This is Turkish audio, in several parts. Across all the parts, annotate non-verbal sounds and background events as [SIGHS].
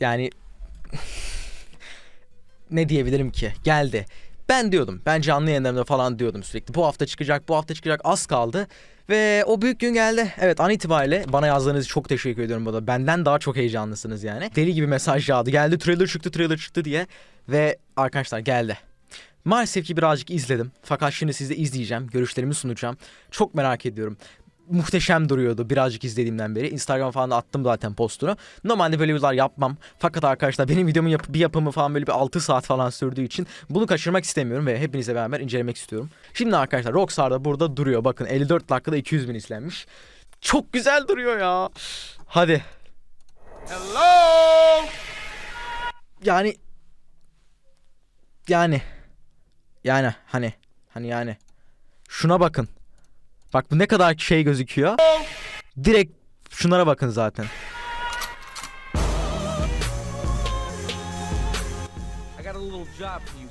Yani ne diyebilirim ki? Geldi. Ben diyordum. Ben canlı yayınlarımda falan diyordum sürekli. Bu hafta çıkacak, bu hafta çıkacak. Az kaldı. Ve o büyük gün geldi. Evet an itibariyle bana yazdığınız çok teşekkür ediyorum bu da. Benden daha çok heyecanlısınız yani. Deli gibi mesaj yağdı. Geldi trailer çıktı, trailer çıktı diye. Ve arkadaşlar geldi. Maalesef ki birazcık izledim. Fakat şimdi size izleyeceğim. Görüşlerimi sunacağım. Çok merak ediyorum. Muhteşem duruyordu birazcık izlediğimden beri. Instagram falan da attım zaten postunu. Normalde böyle videolar yapmam. Fakat arkadaşlar benim videomun yap- bir yapımı falan böyle bir 6 saat falan sürdüğü için bunu kaçırmak istemiyorum ve hepinizle beraber incelemek istiyorum. Şimdi arkadaşlar Rockstar da burada duruyor. Bakın 54 dakikada 200 bin izlenmiş. Çok güzel duruyor ya. Hadi. Hello? Yani yani yani hani hani yani şuna bakın. Bak bu ne kadar şey gözüküyor. Direkt şunlara bakın zaten.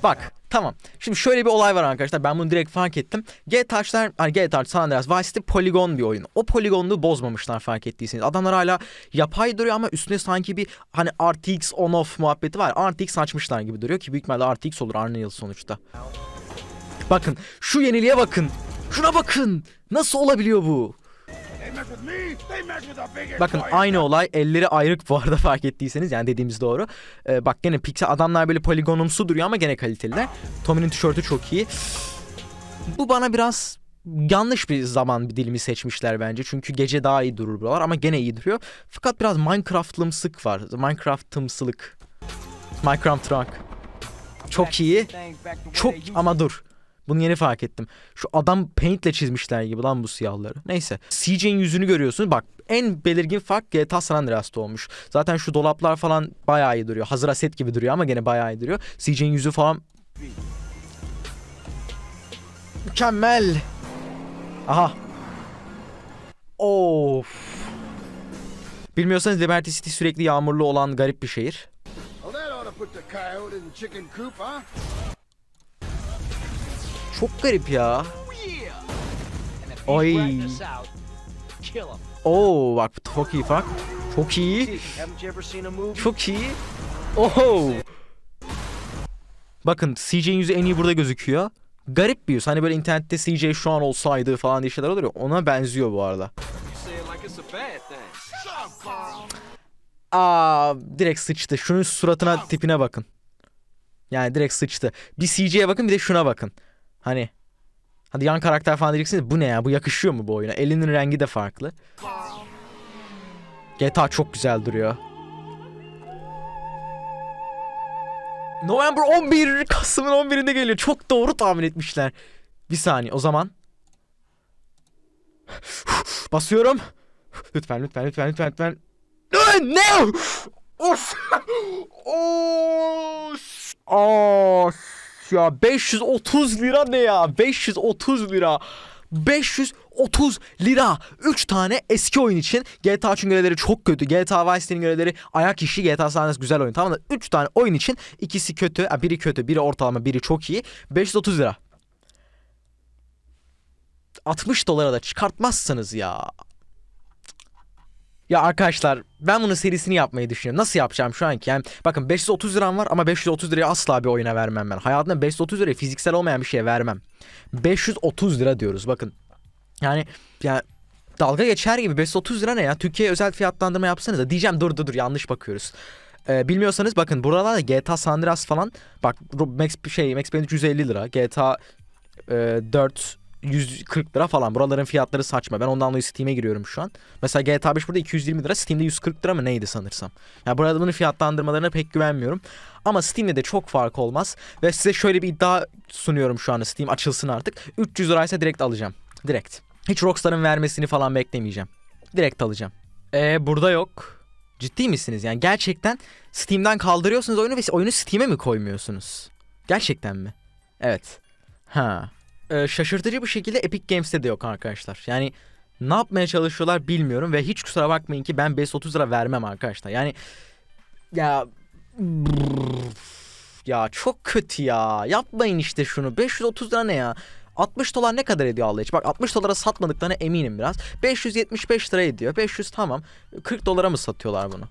Bak tamam. Şimdi şöyle bir olay var arkadaşlar. Ben bunu direkt fark ettim. GTA'lar, hani GTA San Andreas Vice City poligon bir oyun. O poligonluğu bozmamışlar fark ettiyseniz. Adamlar hala yapay duruyor ama üstüne sanki bir hani RTX on off muhabbeti var. RTX açmışlar gibi duruyor ki büyük ihtimalle RTX olur Unreal sonuçta. Bakın şu yeniliğe bakın. Şuna bakın. Nasıl olabiliyor bu? Bakın aynı olay elleri ayrık bu arada fark ettiyseniz yani dediğimiz doğru. Ee, bak gene piksel adamlar böyle poligonumsu duruyor ama gene kaliteliler. Tommy'nin tişörtü çok iyi. Bu bana biraz yanlış bir zaman dilimi seçmişler bence. Çünkü gece daha iyi durur buralar ama gene iyi duruyor. Fakat biraz Minecraft'lımsık var. Minecraft'ımsılık. Minecraft Rock. Çok iyi. Çok ama dur. Bunu yeni fark ettim. Şu adam paintle çizmişler gibi lan bu siyahları. Neyse. CJ'in yüzünü görüyorsunuz. Bak en belirgin fark GTA San Andreas'ta olmuş. Zaten şu dolaplar falan bayağı iyi duruyor. Hazır aset gibi duruyor ama gene bayağı iyi duruyor. CJ'in yüzü falan mükemmel. Aha. Of. Bilmiyorsanız Liberty City sürekli yağmurlu olan garip bir şehir. Well, Çok garip ya. Him. Oo bak çok iyi fark. Çok iyi. Çok iyi. Oho. Bakın CJ'in yüzü en iyi burada gözüküyor. Garip bir yüz. Hani böyle internette CJ şu an olsaydı falan diye şeyler olur ya. Ona benziyor bu arada. Aa direkt sıçtı. Şunun suratına tipine bakın. Yani direkt sıçtı. Bir CJ'ye bakın bir de şuna bakın. Hani Hadi yan karakter falan diyeceksiniz. Bu ne ya? Bu yakışıyor mu bu oyuna? Elinin rengi de farklı. GTA çok güzel duruyor. November 11 Kasım'ın 11'inde geliyor. Çok doğru tahmin etmişler. Bir saniye o zaman. [SIGHS] Basıyorum. Lütfen lütfen lütfen lütfen lütfen. Ne? Of. [LAUGHS] Of. Of. Ya 530 lira ne ya? 530 lira. 530 lira. 3 tane eski oyun için GTA için görevleri çok kötü. GTA Vice City'nin görevleri ayak işi. GTA San Andreas güzel oyun. Tamam da 3 tane oyun için ikisi kötü. Biri kötü, biri ortalama, biri çok iyi. 530 lira. 60 dolara da çıkartmazsanız ya. Ya arkadaşlar ben bunun serisini yapmayı düşünüyorum. Nasıl yapacağım şu anki? Yani bakın 530 liram var ama 530 lirayı asla bir oyuna vermem ben. Hayatımda 530 lirayı fiziksel olmayan bir şeye vermem. 530 lira diyoruz bakın. Yani ya dalga geçer gibi 530 lira ne ya? Türkiye özel fiyatlandırma yapsanız da diyeceğim dur dur dur yanlış bakıyoruz. Ee, bilmiyorsanız bakın buralarda GTA San Andreas falan bak Max şey Max Payne 350 lira. GTA e, 4 140 lira falan. Buraların fiyatları saçma. Ben ondan dolayı Steam'e giriyorum şu an. Mesela GTA 5 burada 220 lira. Steam'de 140 lira mı neydi sanırsam. Yani burada bunun fiyatlandırmalarına pek güvenmiyorum. Ama Steam'de de çok fark olmaz. Ve size şöyle bir iddia sunuyorum şu anda. Steam açılsın artık. 300 liraysa direkt alacağım. Direkt. Hiç Rockstar'ın vermesini falan beklemeyeceğim. Direkt alacağım. Ee burada yok. Ciddi misiniz? Yani gerçekten Steam'den kaldırıyorsunuz oyunu ve oyunu Steam'e mi koymuyorsunuz? Gerçekten mi? Evet. Ha. Ee, şaşırtıcı bir şekilde Epic Games'te de yok arkadaşlar. Yani ne yapmaya çalışıyorlar bilmiyorum ve hiç kusura bakmayın ki ben 530 lira vermem arkadaşlar. Yani ya ya çok kötü ya. Yapmayın işte şunu. 530 lira ne ya? 60 dolar ne kadar ediyor Allah için? Bak 60 dolara satmadıklarına eminim biraz. 575 lira ediyor. 500 tamam. 40 dolara mı satıyorlar bunu?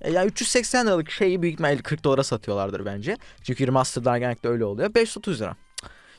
E, Ya 380 liralık şeyi büyük ihtimalle 40 dolara satıyorlardır bence. Çünkü remasterlar genellikle öyle oluyor. 530 lira.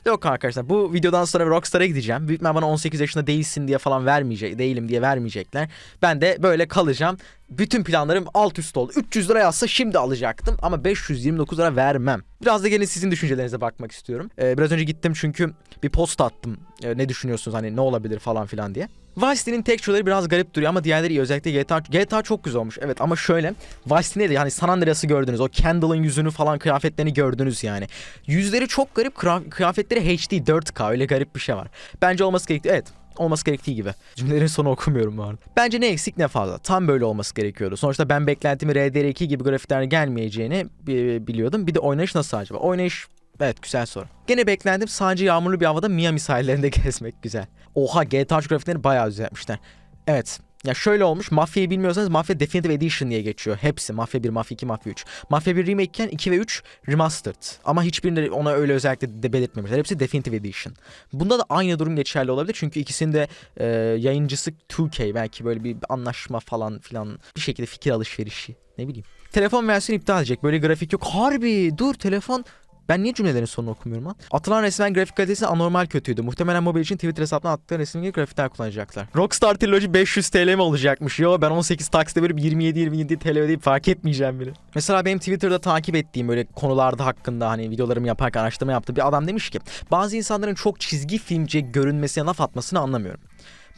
Yok arkadaşlar bu videodan sonra Rockstar'a gideceğim. Büyük bana 18 yaşında değilsin diye falan vermeyecek, değilim diye vermeyecekler. Ben de böyle kalacağım. Bütün planlarım alt üst oldu. 300 lira yazsa şimdi alacaktım ama 529 lira vermem. Biraz da gelin sizin düşüncelerinize bakmak istiyorum. Ee, biraz önce gittim çünkü bir post attım. Ee, ne düşünüyorsunuz hani ne olabilir falan filan diye. Vice City'nin texture'ları biraz garip duruyor ama diğerleri iyi. Özellikle GTA, GTA çok güzel olmuş. Evet ama şöyle Vice City'de de hani San Andreas'ı gördünüz. O Kendall'ın yüzünü falan kıyafetlerini gördünüz yani. Yüzleri çok garip. Kıyafetleri HD 4K öyle garip bir şey var. Bence olması gerektiği evet olması gerektiği gibi. Cümlelerin sonu okumuyorum bu arada. Bence ne eksik ne fazla. Tam böyle olması gerekiyordu. Sonuçta ben beklentimi RDR2 gibi grafikler gelmeyeceğini bi- biliyordum. Bir de oynayış nasıl acaba? Oynayış Evet güzel soru. Gene beklendim sadece yağmurlu bir havada Miami sahillerinde [LAUGHS] gezmek güzel. Oha GTA 3 grafiklerini bayağı düzeltmişler. Evet. Ya şöyle olmuş. Mafya'yı bilmiyorsanız Mafya Definitive Edition diye geçiyor. Hepsi. Mafya 1, Mafya 2, Mafya 3. Mafya 1 remake iken 2 ve 3 remastered. Ama hiçbirini ona öyle özellikle de belirtmemişler. Hepsi Definitive Edition. Bunda da aynı durum geçerli olabilir. Çünkü ikisinde e, yayıncısı 2K. Belki böyle bir anlaşma falan filan bir şekilde fikir alışverişi. Ne bileyim. Telefon versiyonu iptal edecek. Böyle grafik yok. Harbi dur telefon ben niye cümlelerin sonunu okumuyorum lan? Atılan resmen grafik kalitesi anormal kötüydü. Muhtemelen mobil için Twitter hesabından attıkları resim gibi grafikler kullanacaklar. Rockstar Trilogy 500 TL mi olacakmış? Yo ben 18 taksitle verip 27-27 TL ödeyip fark etmeyeceğim bile. Mesela benim Twitter'da takip ettiğim böyle konularda hakkında hani videolarımı yaparken araştırma yaptı bir adam demiş ki bazı insanların çok çizgi filmce görünmesine laf atmasını anlamıyorum.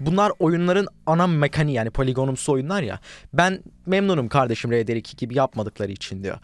Bunlar oyunların ana mekaniği yani poligonumsu oyunlar ya. Ben memnunum kardeşim RDR2 gibi yapmadıkları için diyor.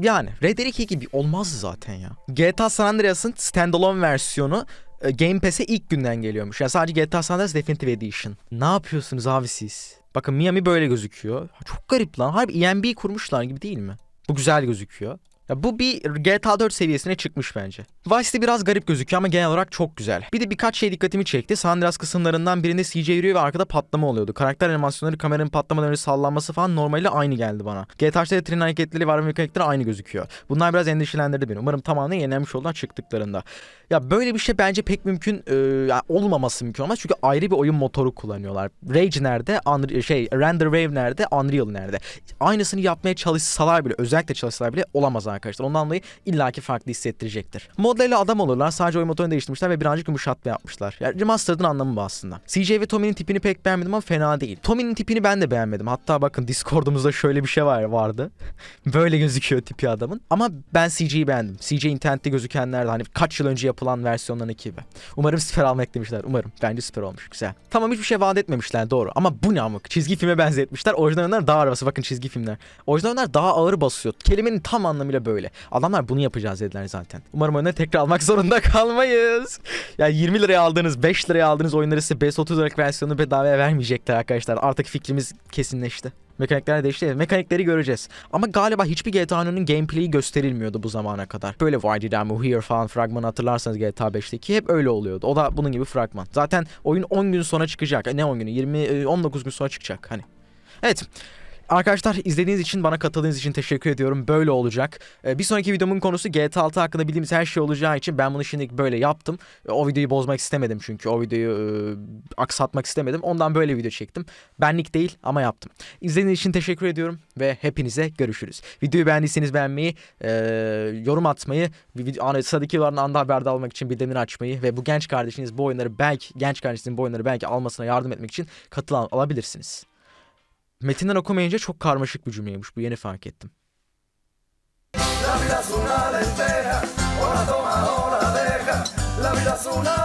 Yani Red Dead 2 gibi olmaz zaten ya. GTA San Andreas'ın standalone versiyonu e, Game Pass'e ilk günden geliyormuş. Yani sadece GTA San Andreas Definitive Edition. Ne yapıyorsunuz abi siz? Bakın Miami böyle gözüküyor. Çok garip lan. Harbi ENB kurmuşlar gibi değil mi? Bu güzel gözüküyor. Ya bu bir GTA 4 seviyesine çıkmış bence. Vice City biraz garip gözüküyor ama genel olarak çok güzel. Bir de birkaç şey dikkatimi çekti. San Andreas kısımlarından birinde CJ yürüyor ve arkada patlama oluyordu. Karakter animasyonları, kameranın patlamadan önce sallanması falan normaliyle aynı geldi bana. GTA 3'te de tren hareketleri var ve mekanikleri aynı gözüküyor. Bunlar biraz endişelendirdi beni. Umarım tamamen yenilenmiş oldular çıktıklarında. Ya böyle bir şey bence pek mümkün e, ya olmaması mümkün olmaz. Çünkü ayrı bir oyun motoru kullanıyorlar. Rage nerede? Unre- şey Render Wave nerede? Unreal nerede? Aynısını yapmaya çalışsalar bile özellikle çalışsalar bile olamaz arkadaşlar. Ondan dolayı illaki farklı hissettirecektir. Modlarıyla adam olurlar. Sadece oyun motorunu değiştirmişler ve birazcık yumuşatma yapmışlar. Yani remastered'ın anlamı bu aslında. CJ ve Tommy'nin tipini pek beğenmedim ama fena değil. Tommy'nin tipini ben de beğenmedim. Hatta bakın Discord'umuzda şöyle bir şey var vardı. [LAUGHS] Böyle gözüküyor tipi adamın. Ama ben CJ'yi beğendim. CJ internette gözükenler de hani kaç yıl önce yapılan versiyonlarındaki gibi. Umarım süper almak eklemişler. Umarım. Bence süper olmuş. Güzel. Tamam hiçbir şey vaat etmemişler doğru. Ama bu ne amık? Çizgi filme benzetmişler. Orijinal oyunlar daha ağır. Bakın çizgi filmler. Orijinal oyunlar daha ağır basıyor. Kelimenin tam anlamıyla böyle. Adamlar bunu yapacağız dediler zaten. Umarım oyunları tekrar almak zorunda [LAUGHS] kalmayız. Yani 20 liraya aldığınız, 5 liraya aldığınız oyunları size 530 liralık versiyonu bedavaya vermeyecekler arkadaşlar. Artık fikrimiz kesinleşti. Mekanikler değişti. Mekanikleri göreceğiz. Ama galiba hiçbir GTA oyununun gameplay'i gösterilmiyordu bu zamana kadar. Böyle Why Did I Move Here falan fragmanı hatırlarsanız GTA 5'teki hep öyle oluyordu. O da bunun gibi fragman. Zaten oyun 10 gün sonra çıkacak. E, Ne 10 günü? 20 e, 19 gün sonra çıkacak hani. Evet. Arkadaşlar izlediğiniz için bana katıldığınız için teşekkür ediyorum. Böyle olacak. Ee, bir sonraki videomun konusu GTA 6 hakkında bildiğimiz her şey olacağı için ben bunu şimdi böyle yaptım. Ee, O videoyu bozmak istemedim çünkü. O videoyu e, aksatmak istemedim. Ondan böyle video çektim. Benlik değil ama yaptım. İzlediğiniz için teşekkür ediyorum ve hepinize görüşürüz. Videoyu beğendiyseniz beğenmeyi, e, yorum atmayı, hani sıradaki videolardan anda haberdar olmak için bildirimleri açmayı ve bu genç kardeşiniz bu oyunları belki genç kardeşinizin bu oyunları belki almasına yardım etmek için katılan alabilirsiniz. Metinden okumayınca çok karmaşık bir cümleymiş. Bu yeni fark ettim. La vida es una